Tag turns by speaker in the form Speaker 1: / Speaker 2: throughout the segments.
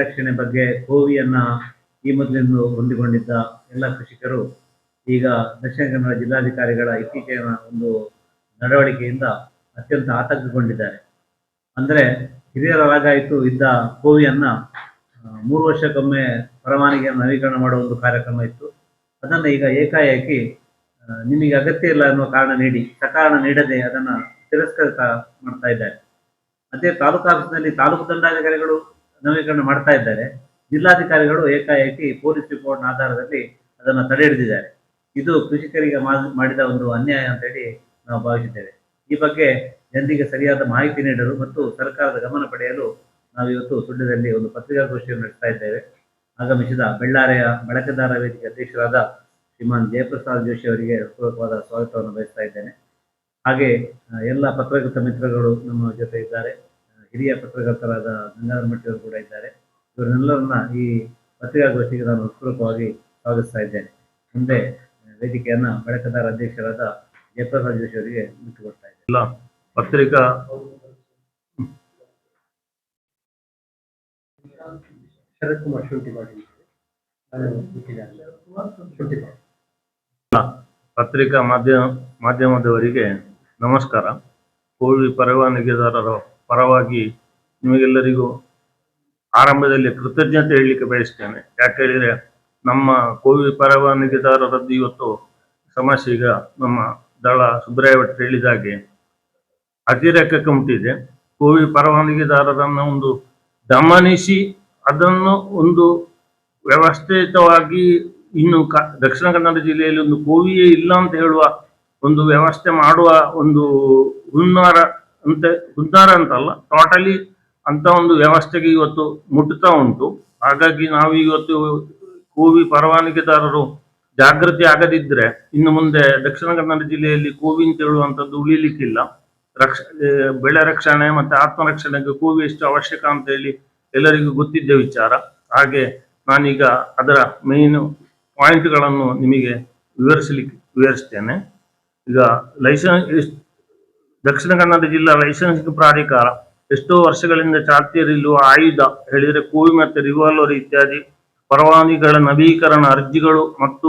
Speaker 1: ರಕ್ಷಣೆ ಬಗ್ಗೆ ಕೋವಿಯನ್ನ ಈ ಮೊದಲಿಂದ ಹೊಂದಿಕೊಂಡಿದ್ದ ಎಲ್ಲ ಕೃಷಿಕರು ಈಗ ದಕ್ಷಿಣ ಕನ್ನಡ ಜಿಲ್ಲಾಧಿಕಾರಿಗಳ ಇತ್ತೀಚಿನ ಒಂದು ನಡವಳಿಕೆಯಿಂದ ಅತ್ಯಂತ ಆತಂಕಗೊಂಡಿದ್ದಾರೆ. ಅಂದರೆ ಹಿರಿಯರ ರಾಗಾಯಿತು ಇದ್ದ ಕೋವಿಯನ್ನ ಮೂರು ವರ್ಷಕ್ಕೊಮ್ಮೆ ಪರವಾನಗಿಯನ್ನು ನವೀಕರಣ ಮಾಡುವ ಒಂದು ಕಾರ್ಯಕ್ರಮ ಇತ್ತು. ಅದನ್ನು ಈಗ ಏಕಾಏಕಿ ನಿಮಗೆ ಅಗತ್ಯ ಇಲ್ಲ ಅನ್ನುವ ಕಾರಣ ನೀಡಿ, ಸಕಾರಣ ನೀಡದೆ ಅದನ್ನ ತಿರಸ್ಕೃತ ಮಾಡ್ತಾ ಇದ್ದಾರೆ. ಅದೇ ತಾಲೂಕು ಆಫೀಸ್ನಲ್ಲಿ ತಾಲೂಕು ದಂಡಾಧಿಕಾರಿಗಳು ನವೀಕರಣ ಮಾಡ್ತಾ ಇದ್ದಾರೆ. ಜಿಲ್ಲಾಧಿಕಾರಿಗಳು ಏಕಾಏಕಿ ಪೊಲೀಸ್ ರಿಪೋರ್ಟ್ ಆಧಾರದಲ್ಲಿ ಅದನ್ನು ತಡೆ ಹಿಡಿದಿದ್ದಾರೆ. ಇದು ಕೃಷಿಕರಿಗೆ ಮಾಡಿದ ಒಂದು ಅನ್ಯಾಯ ಅಂತ ಹೇಳಿ ನಾವು ಭಾವಿಸಿದ್ದೇವೆ ಈ ಬಗ್ಗೆ ಜನರಿಗೆ ಸರಿಯಾದ ಮಾಹಿತಿ ನೀಡಲು ಮತ್ತು ಸರ್ಕಾರದ ಗಮನ ಪಡೆಯಲು ನಾವು ಇವತ್ತು ಸುಳ್ಯದಲ್ಲಿ ಒಂದು ಪತ್ರಿಕಾಗೋಷ್ಠಿಯನ್ನು ನಡೆಸ್ತಾ ಇದ್ದೇವೆ. ಆಗಮಿಸಿದ ಬೆಳ್ಳಾರೆಯ ಬಳಕೆದಾರ ವೇದಿಕೆ ಅಧ್ಯಕ್ಷರಾದ ಶ್ರೀಮಾನ್ ಜಯಪ್ರಸಾದ್ ಜೋಶಿ ಅವರಿಗೆ ಪೂರ್ವಕವಾದ ಸ್ವಾಗತವನ್ನು ಬಯಸ್ತಾ ಇದ್ದೇನೆ. ಹಾಗೆ ಎಲ್ಲ ಪತ್ರಕರ್ತ ಮಿತ್ರಗಳು ನಮ್ಮ ಜೊತೆ ಇದ್ದಾರೆ. ಹಿರಿಯ ಪತ್ರಕರ್ತರಾದ ಗಂಗಾಧರ ಮಟ್ಟಿ ಅವರು ಕೂಡ ಇದ್ದಾರೆ. ಇವರನ್ನೆಲ್ಲರನ್ನ ಈ ಪತ್ರಿಕಾಗೋಷ್ಠಿಗೆ ನಾನು ಹೃತ್ಪೂರ್ವಕವಾಗಿ ಸ್ವಾಗತಿಸ್ತಾ ಇದ್ದೇನೆ. ಮುಂದೆ ವೇದಿಕೆಯನ್ನ ಬಳಕೆದಾರ ಅಧ್ಯಕ್ಷರಾದ ಜಯಪ್ರಸಾದ್ ಜೋಶಿ ಅವರಿಗೆ ಬಿಟ್ಟುಕೊಡ್ತಾ ಇದ್ದೇನೆ.
Speaker 2: ಪತ್ರಿಕಾ
Speaker 3: ಶರತ್ ಕುಮಾರ್ ಶುಂಠಿ ಮಾಡಿ.
Speaker 2: ಪತ್ರಿಕಾ ಮಾಧ್ಯಮ ಮಾಧ್ಯಮದವರಿಗೆ ನಮಸ್ಕಾರ. ಕೋವಿ ಪರವಾನಗಿದಾರರ ಪರವಾಗಿ ನಿಮಗೆಲ್ಲರಿಗೂ ಆರಂಭದಲ್ಲಿ ಕೃತಜ್ಞತೆ ಹೇಳಲಿಕ್ಕೆ ಬಯಸ್ತೇನೆ. ಯಾಕೆ ಹೇಳಿದ್ರೆ ನಮ್ಮ ಕೋವಿ ಪರವಾನಗಿದಾರರದ್ದು ಇವತ್ತು ಸಮಸ್ಯೆ ಈಗ ನಮ್ಮ ದಳ ಸುಬ್ರಾಯ ಭಟ್ ಹೇಳಿದ ಹಾಗೆ ಅತಿರೇಕಕ್ಕೆ ಮುಟ್ಟಿದೆ ಕೋವಿ ಪರವಾನಗಿದಾರರನ್ನು ಒಂದು ದಮನಿಸಿ ಅದನ್ನು ಒಂದು ವ್ಯವಸ್ಥಿತವಾಗಿ ಇನ್ನು ಕ ದಕ್ಷಿಣ ಕನ್ನಡ ಜಿಲ್ಲೆಯಲ್ಲಿ ಒಂದು ಕೋವಿಯೇ ಇಲ್ಲ ಅಂತ ಹೇಳುವ ಒಂದು ವ್ಯವಸ್ಥೆ ಮಾಡುವ ಒಂದು ಹುನ್ನಾರ ಅಂತ ಉದ್ಧಾರ ಅಂತಲ್ಲ ಟೋಟಲಿ ಅಂತ ಒಂದು ವ್ಯವಸ್ಥೆಗೆ ಇವತ್ತು ಮುಟ್ಟುತ್ತಾ ಉಂಟು. ಹಾಗಾಗಿ ನಾವು ಇವತ್ತು ಕೋವಿ ಪರವಾನಗಿದಾರರು ಜಾಗೃತಿ ಆಗದಿದ್ರೆ ಇನ್ನು ಮುಂದೆ ದಕ್ಷಿಣ ಕನ್ನಡ ಜಿಲ್ಲೆಯಲ್ಲಿ ಕೋವಿ ಅಂತ ಹೇಳುವಂಥದ್ದು ಉಳಿಲಿಕ್ಕಿಲ್ಲ. ರಕ್ಷ ಬೆಳೆ ರಕ್ಷಣೆ ಮತ್ತೆ ಆತ್ಮರಕ್ಷಣೆಗೆ ಕೋವಿ ಎಷ್ಟು ಅವಶ್ಯಕ ಅಂತ ಹೇಳಿ ಎಲ್ಲರಿಗೂ ಗೊತ್ತಿದ್ದ ವಿಚಾರ. ಹಾಗೆ ನಾನೀಗ ಅದರ ಮೇನ್ ಪಾಯಿಂಟ್ಗಳನ್ನು ನಿಮಗೆ ವಿವರಿಸಲಿಕ್ಕೆ ವಿವರಿಸ್ತೇನೆ. ಈಗ ಲೈಸೆನ್ಸ್ ದಕ್ಷಿಣ ಕನ್ನಡ ಜಿಲ್ಲಾ ಲೈಸೆನ್ಸ್ ಪ್ರಾಧಿಕಾರ ಎಷ್ಟೋ ವರ್ಷಗಳಿಂದ ಚಾಲ್ತಿಯಲ್ಲಿರುವ ಆಯುಧ, ಹೇಳಿದರೆ ಕೂವಿ ಮತ್ತು ರಿವಾಲ್ವರ್ ಇತ್ಯಾದಿ ಪರವಾನಗಿಗಳ ನವೀಕರಣ ಅರ್ಜಿಗಳು ಮತ್ತು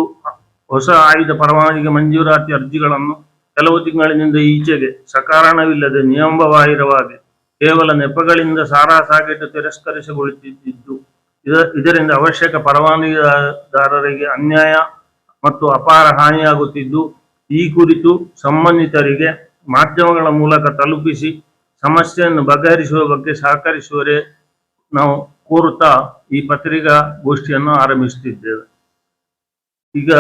Speaker 2: ಹೊಸ ಆಯುಧ ಪರವಾನಗಿ ಮಂಜೂರಾತಿ ಅರ್ಜಿಗಳನ್ನು ಕೆಲವು ತಿಂಗಳಿನಿಂದ ಈಚೆಗೆ ಸಕಾರಣವಿಲ್ಲದೆ ನಿಯಮಬಾಹಿರವಾಗಿ ಕೇವಲ ನೆಪಗಳಿಂದ ಸಾರಾಸಾಗಿಟ್ಟು ತಿರಸ್ಕರಿಸಿಗೊಳ್ಳುತ್ತಿದ್ದು, ಇದ- ಇದರಿಂದ ಅವಶ್ಯಕ ಪರವಾನಗಿದಾರರಿಗೆ ಅನ್ಯಾಯ ಮತ್ತು ಅಪಾರ ಹಾನಿಯಾಗುತ್ತಿದ್ದು, ಈ ಕುರಿತು ಸಂಬಂಧಿತರಿಗೆ ಮಾಧ್ಯಮಗಳ ಮೂಲಕ ತಲುಪಿಸಿ ಸಮಸ್ಯೆಯನ್ನು ಬಗೆಹರಿಸುವ ಬಗ್ಗೆ ಸಹಕರಿಸುವರೆ ನಾವು ಕೋರುತ್ತಾ ಈ ಪತ್ರಿಕಾ ಗೋಷ್ಠಿಯನ್ನು ಆರಂಭಿಸುತ್ತಿದ್ದೇವೆ. ಈಗ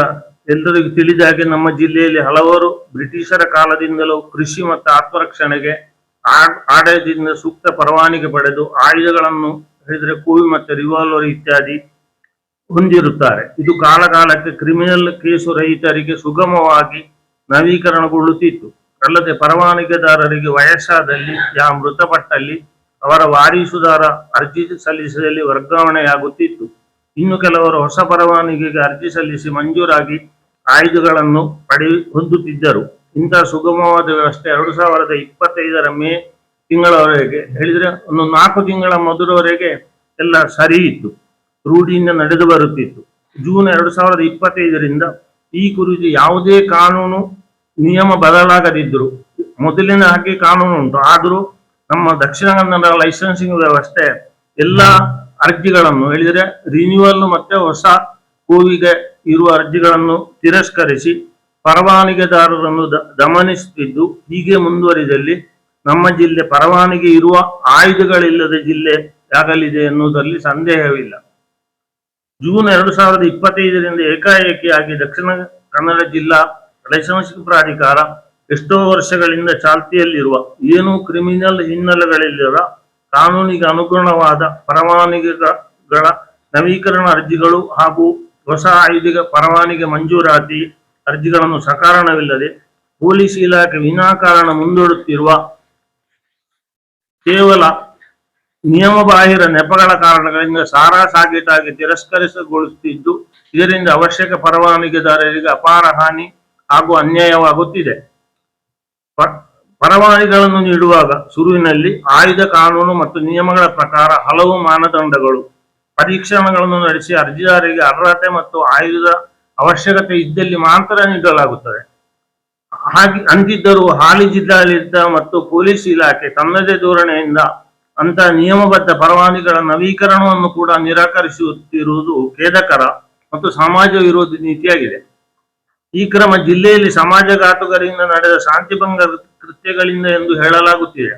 Speaker 2: ಎಲ್ಲರಿಗೂ ತಿಳಿದ ಹಾಗೆ ನಮ್ಮ ಜಿಲ್ಲೆಯಲ್ಲಿ ಹಲವರು ಬ್ರಿಟಿಷರ ಕಾಲದಿಂದಲೂ ಕೃಷಿ ಮತ್ತು ಆತ್ಮರಕ್ಷಣೆಗೆ ಆಡಳಿತದಿಂದ ಸೂಕ್ತ ಪರವಾನಿಗೆ ಪಡೆದು ಆಯುಧಗಳನ್ನು ಹೇಳಿದರೆ ಕೋವಿ ಮತ್ತು ರಿವಾಲ್ವರ್ ಇತ್ಯಾದಿ ಹೊಂದಿರುತ್ತಾರೆ. ಇದು ಕಾಲಕಾಲಕ್ಕೆ ಕ್ರಿಮಿನಲ್ ಕೇಸು ರಹಿತರಿಗೆ ಸುಗಮವಾಗಿ ನವೀಕರಣಗೊಳ್ಳುತ್ತಿತ್ತು. ಅಲ್ಲದೆ ಪರವಾನಗಿದಾರರಿಗೆ ವಯಸ್ಸಾದಲ್ಲಿ ಯಾ ಮೃತಪಟ್ಟಲ್ಲಿ ಅವರ ವಾರಿಸುದಾರ ಅರ್ಜಿ ಸಲ್ಲಿಸಿದಲ್ಲಿ ವರ್ಗಾವಣೆಯಾಗುತ್ತಿತ್ತು. ಇನ್ನು ಕೆಲವರು ಹೊಸ ಪರವಾನಗಿಗೆ ಅರ್ಜಿ ಸಲ್ಲಿಸಿ ಮಂಜೂರಾಗಿ ಆಯ್ದುಗಳನ್ನು ಪಡೆ ಹೊಂದುತ್ತಿದ್ದರು. ಇಂತಹ ಸುಗಮವಾದ ವ್ಯವಸ್ಥೆ ಎರಡು ಸಾವಿರದ ಇಪ್ಪತ್ತೈದರ ಮೇ ತಿಂಗಳವರೆಗೆ ಹೇಳಿದ್ರೆ ಒಂದು ನಾಲ್ಕು ತಿಂಗಳ ಮೊದಲವರೆಗೆ ಎಲ್ಲ ಸರಿ ಇತ್ತು. ರೂಢಿಯಿಂದ ನಡೆದು ಬರುತ್ತಿತ್ತು. ಜೂನ್ ಎರಡು ಸಾವಿರದ ಇಪ್ಪತ್ತೈದರಿಂದ ಈ ಕುರಿತು ಯಾವುದೇ ಕಾನೂನು ನಿಯಮ ಬದಲಾಗದಿದ್ರು ಮೊದಲಿನ ಹಾಗೆ ಕಾನೂನು ಉಂಟು. ಆದರೂ ನಮ್ಮ ದಕ್ಷಿಣ ಕನ್ನಡ ಲೈಸೆನ್ಸಿಂಗ್ ವ್ಯವಸ್ಥೆ ಎಲ್ಲ ಅರ್ಜಿಗಳನ್ನು ಹೇಳಿದರೆ ರಿನ್ಯೂವಲ್ ಮತ್ತೆ ಹೊಸ ಹೂವಿಗೆ ಇರುವ ಅರ್ಜಿಗಳನ್ನು ತಿರಸ್ಕರಿಸಿ ಪರವಾನಿಗೆದಾರರನ್ನು ದಮನಿಸುತ್ತಿದ್ದು, ಹೀಗೆ ಮುಂದುವರಿದಲ್ಲಿ ನಮ್ಮ ಜಿಲ್ಲೆ ಪರವಾನಿಗೆ ಇರುವ ಆಯುಧಗಳಿಲ್ಲದ ಜಿಲ್ಲೆ ಆಗಲಿದೆ ಎನ್ನುವುದರಲ್ಲಿ ಸಂದೇಹವಿಲ್ಲ. ಜೂನ್ ಎರಡು ಸಾವಿರದ ಇಪ್ಪತ್ತೈದರಿಂದ ಏಕಾಏಕಿಯಾಗಿ ದಕ್ಷಿಣ ಕನ್ನಡ ಜಿಲ್ಲಾ ಲೈಸೆನ್ಸಿಂಗ್ ಪ್ರಾಧಿಕಾರ ಎಷ್ಟೋ ವರ್ಷಗಳಿಂದ ಚಾಲ್ತಿಯಲ್ಲಿರುವ ಏನು ಕ್ರಿಮಿನಲ್ ಹಿನ್ನೆಲೆಗಳಿಲ್ಲದ ಕಾನೂನಿಗೆ ಅನುಗುಣವಾದ ಪರವಾನಗಿಗಳ ನವೀಕರಣ ಅರ್ಜಿಗಳು ಹಾಗೂ ಹೊಸ ಆಯುಧಿಕ ಪರವಾನಗಿ ಮಂಜೂರಾತಿ ಅರ್ಜಿಗಳನ್ನು ಸಕಾರಣವಿಲ್ಲದೆ ಪೊಲೀಸ್ ಇಲಾಖೆ ವಿನಾಕಾರಣ ಮುಂದೂಡುತ್ತಿರುವ ಕೇವಲ ನಿಯಮಬಾಹಿರ ನೆಪಗಳ ಕಾರಣಗಳಿಂದ ಸಾರಾಸಾಗಿಟಾಗಿ ತಿರಸ್ಕರಿಸಗೊಳಿಸುತ್ತಿದ್ದು ಇದರಿಂದ ಅವಶ್ಯಕ ಪರವಾನಗಿದಾರರಿಗೆ ಅಪಾರ ಹಾನಿ ಹಾಗೂ ಅನ್ಯಾಯವಾಗುತ್ತಿದೆ ಪರವಾನಿಗಳನ್ನು ನೀಡುವಾಗ ಶುರುವಿನಲ್ಲಿ ಆಯುಧ ಕಾನೂನು ಮತ್ತು ನಿಯಮಗಳ ಪ್ರಕಾರ ಹಲವು ಮಾನದಂಡಗಳು, ಪರೀಕ್ಷಣಗಳನ್ನು ನಡೆಸಿ ಅರ್ಜಿದಾರರಿಗೆ ಅರ್ಹತೆ ಮತ್ತು ಆಯುಧದ ಅವಶ್ಯಕತೆ ಇದ್ದಲ್ಲಿ ಮಾತ್ರ ನೀಡಲಾಗುತ್ತದೆ. ಹಾಗೆ ಅಂತಿದ್ದರೂ ಹಾಲಿ ಜಿಲ್ಲಾಡಳಿತ ಮತ್ತು ಪೊಲೀಸ್ ಇಲಾಖೆ ತನ್ನದೇ ಧೋರಣೆಯಿಂದ ಅಂತ ನಿಯಮಬದ್ಧ ಪರವಾನಿಗಳ ನವೀಕರಣವನ್ನು ಕೂಡ ನಿರಾಕರಿಸುತ್ತಿರುವುದು ಖೇದಕರ ಮತ್ತು ಸಮಾಜ ವಿರೋಧಿ ನೀತಿಯಾಗಿದೆ. ಈ ಕ್ರಮ ಜಿಲ್ಲೆಯಲ್ಲಿ ಸಮಾಜಘಾತುಕರಿಂದ ನಡೆದ ಶಾಂತಿಭಂಗ ಕೃತ್ಯಗಳಿಂದ ಎಂದು ಹೇಳಲಾಗುತ್ತಿದೆ.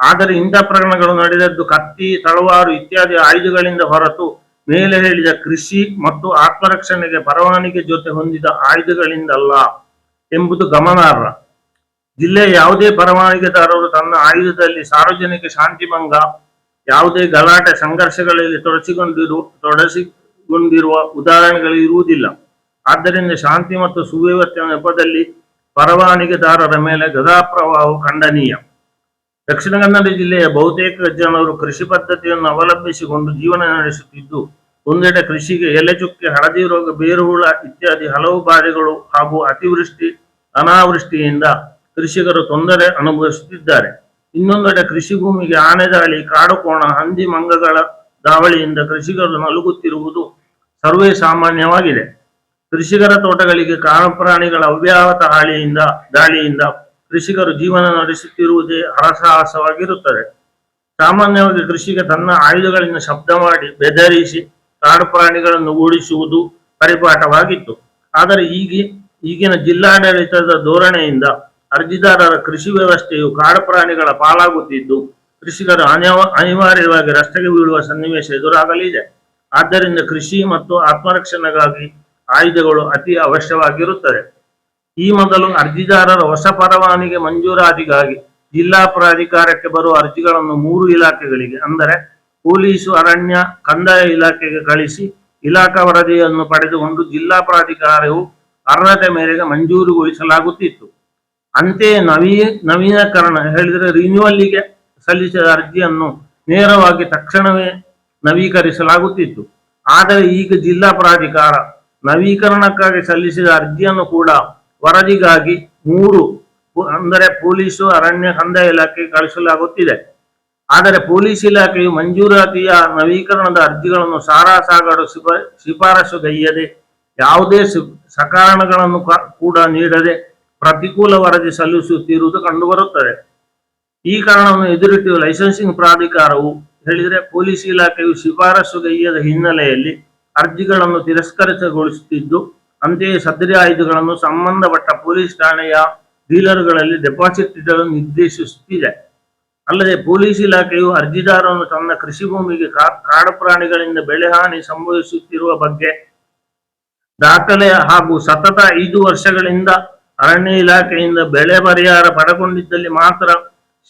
Speaker 2: ಆದರೆ ಇಂಥ ಪ್ರಕರಣಗಳು ನಡೆದದ್ದು ಕತ್ತಿ, ತಳವಾರು ಇತ್ಯಾದಿ ಆಯುಧಗಳಿಂದ ಹೊರತು ಮೇಲೆ ಹೇಳಿದ ಕೃಷಿ ಮತ್ತು ಆತ್ಮರಕ್ಷಣೆಗೆ ಪರವಾನಿಗೆ ಜೊತೆ ಹೊಂದಿದ ಆಯುಧಗಳಿಂದಲ್ಲ ಎಂಬುದು ಗಮನಾರ್ಹ. ಜಿಲ್ಲೆಯ ಯಾವುದೇ ಪರವಾನಿಗೆದಾರರು ತನ್ನ ಆಯುಧದಲ್ಲಿ ಸಾರ್ವಜನಿಕ ಶಾಂತಿಭಂಗ ಯಾವುದೇ ಗಲಾಟೆ, ಸಂಘರ್ಷಗಳಲ್ಲಿ ತೊಡಸಿಕೊಂಡಿರು ತೊಡಸಿಕೊಂಡಿರುವ ಉದಾಹರಣೆಗಳು ಇರುವುದಿಲ್ಲ. ಆದ್ದರಿಂದ ಶಾಂತಿ ಮತ್ತು ಸುವ್ಯವಸ್ಥೆ ನೆಪದಲ್ಲಿ ಪರವಾನಿಗೆದಾರರ ಮೇಲೆ ಗದಾಪ್ರವಾಹವು ಖಂಡನೀಯ. ದಕ್ಷಿಣ ಕನ್ನಡ ಜಿಲ್ಲೆಯ ಬಹುತೇಕ ಜನರು ಕೃಷಿ ಪದ್ಧತಿಯನ್ನು ಅವಲಂಬಿಸಿಕೊಂಡು ಜೀವನ ನಡೆಸುತ್ತಿದ್ದು, ಒಂದೆಡೆ ಕೃಷಿಗೆ ಎಲೆ ಚುಕ್ಕೆ, ಹಳದಿ ರೋಗ, ಬೇರುಹುಳ ಇತ್ಯಾದಿ ಹಲವು ಬಾಧೆಗಳು ಹಾಗೂ ಅತಿವೃಷ್ಟಿ, ಅನಾವೃಷ್ಟಿಯಿಂದ ಕೃಷಿಕರು ತೊಂದರೆ ಅನುಭವಿಸುತ್ತಿದ್ದಾರೆ. ಇನ್ನೊಂದೆಡೆ ಕೃಷಿ ಭೂಮಿಗೆ ಆನೆ ದಾಳಿ ಕಾಡು ಕೋಣ ಹಂದಿ, ಮಂಗಗಳ ದಾವಳಿಯಿಂದ ಕೃಷಿಕರು ನಲುಗುತ್ತಿರುವುದು ಸರ್ವೇ ಸಾಮಾನ್ಯವಾಗಿದೆ. ಕೃಷಿಕರ ತೋಟಗಳಿಗೆ ಕಾಡು ಪ್ರಾಣಿಗಳ ಅವ್ಯಾಹತ ಹಾಳಿಯಿಂದ, ದಾಳಿಯಿಂದ ಕೃಷಿಕರು ಜೀವನ ನಡೆಸುತ್ತಿರುವುದೇ ಹರಸಾಹಸವಾಗಿರುತ್ತದೆ. ಸಾಮಾನ್ಯವಾಗಿ ಕೃಷಿಗೆ ತನ್ನ ಆಯುಧಗಳಿಂದ ಶಬ್ದ ಮಾಡಿ ಬೆದರಿಸಿ ಕಾಡು ಪ್ರಾಣಿಗಳನ್ನು ಓಡಿಸುವುದು ಪರಿಪಾಠವಾಗಿತ್ತು. ಆದರೆ ಈಗ ಈಗಿನ ಜಿಲ್ಲಾಡಳಿತದ ಧೋರಣೆಯಿಂದ ಅರ್ಜಿದಾರರ ಕೃಷಿ ವ್ಯವಸ್ಥೆಯು ಕಾಡು ಪ್ರಾಣಿಗಳ ಪಾಲಾಗುತ್ತಿದ್ದು, ಕೃಷಿಕರು ಅನಿವ, ಅನಿವಾರ್ಯವಾಗಿ ರಸ್ತೆಗೆ ಬೀಳುವ ಸನ್ನಿವೇಶ ಎದುರಾಗಲಿದೆ. ಆದ್ದರಿಂದ ಕೃಷಿ ಮತ್ತು ಆತ್ಮರಕ್ಷಣೆಗಾಗಿ ಆಯುಧಗಳು ಅತಿ ಅವಶ್ಯವಾಗಿರುತ್ತದೆ. ಈ ಮೊದಲು ಅರ್ಜಿದಾರರ ಹೊಸ ಪರವಾನಿಗೆ ಮಂಜೂರಾತಿಗಾಗಿ ಜಿಲ್ಲಾ ಪ್ರಾಧಿಕಾರಕ್ಕೆ ಬರುವ ಅರ್ಜಿಗಳನ್ನು ಮೂರು ಇಲಾಖೆಗಳಿಗೆ, ಅಂದರೆ ಪೊಲೀಸು, ಅರಣ್ಯ, ಕಂದಾಯ ಇಲಾಖೆಗೆ ಕಳಿಸಿ ಇಲಾಖಾ ವರದಿಯನ್ನು ಪಡೆದುಕೊಂಡು ಜಿಲ್ಲಾ ಪ್ರಾಧಿಕಾರವು ಅರ್ಹತೆ ಮೇರೆಗೆ ಮಂಜೂರುಗೊಳಿಸಲಾಗುತ್ತಿತ್ತು. ಅಂತೆಯೇ ನವೀ, ನವೀನಕರಣ ಹೇಳಿದರೆ ರಿನ್ಯೂವಲ್ಲಿಗೆ ಸಲ್ಲಿಸಿದ ಅರ್ಜಿಯನ್ನು ನೇರವಾಗಿ ತಕ್ಷಣವೇ ನವೀಕರಿಸಲಾಗುತ್ತಿತ್ತು. ಆದರೆ ಈಗ ಜಿಲ್ಲಾ ಪ್ರಾಧಿಕಾರ ನವೀಕರಣಕ್ಕಾಗಿ ಸಲ್ಲಿಸಿದ ಅರ್ಜಿಯನ್ನು ಕೂಡ ವರದಿಗಾಗಿ ಮೂರು ಅಂದರೆ ಪೊಲೀಸು, ಅರಣ್ಯ, ಕಂದಾಯ ಇಲಾಖೆಗೆ ಕಳಿಸಲಾಗುತ್ತಿದೆ. ಆದರೆ ಪೊಲೀಸ್ ಇಲಾಖೆಯು ಮಂಜೂರಾತಿಯ ನವೀಕರಣದ ಅರ್ಜಿಗಳನ್ನು ಸಾರಾಸಾಗಡು ಶಿಫ ಶಿಫಾರಸುಗೈಯದೆ ಯಾವುದೇ ಸಕಾರಣಗಳನ್ನು ಕೂಡ ನೀಡದೆ ಪ್ರತಿಕೂಲ ವರದಿ ಸಲ್ಲಿಸುತ್ತಿರುವುದು ಕಂಡುಬರುತ್ತದೆ. ಈ ಕಾರಣವನ್ನು ಎದುರಿಟ್ಟು ಲೈಸೆನ್ಸಿಂಗ್ ಪ್ರಾಧಿಕಾರವು ಹೇಳಿದರೆ ಪೊಲೀಸ್ ಇಲಾಖೆಯು ಶಿಫಾರಸುಗೈಯದ ಹಿನ್ನೆಲೆಯಲ್ಲಿ ಅರ್ಜಿಗಳನ್ನು ತಿರಸ್ಕರಿಸಗೊಳಿಸುತ್ತಿದ್ದು, ಅಂತೆಯೇ ಸದರಿ ಆಯುಧಗಳನ್ನು ಸಂಬಂಧಪಟ್ಟ ಪೊಲೀಸ್ ಠಾಣೆಯ ಡೀಲರ್ಗಳಲ್ಲಿ ಡೆಪಾಸಿಟ್ ಇಡಲು ನಿರ್ದೇಶಿಸುತ್ತಿದೆ. ಅಲ್ಲದೆ ಪೊಲೀಸ್ ಇಲಾಖೆಯು ಅರ್ಜಿದಾರನು ತನ್ನ ಕೃಷಿ ಭೂಮಿಗೆ ಕಾಡು ಪ್ರಾಣಿಗಳಿಂದ ಬೆಳೆ ಹಾನಿ ಸಂಭವಿಸುತ್ತಿರುವ ಬಗ್ಗೆ ದಾಖಲೆ ಹಾಗೂ ಸತತ ಐದು ವರ್ಷಗಳಿಂದ ಅರಣ್ಯ ಇಲಾಖೆಯಿಂದ ಬೆಳೆ ಪರಿಹಾರ ಪಡೆಕೊಂಡಿದ್ದಲ್ಲಿ ಮಾತ್ರ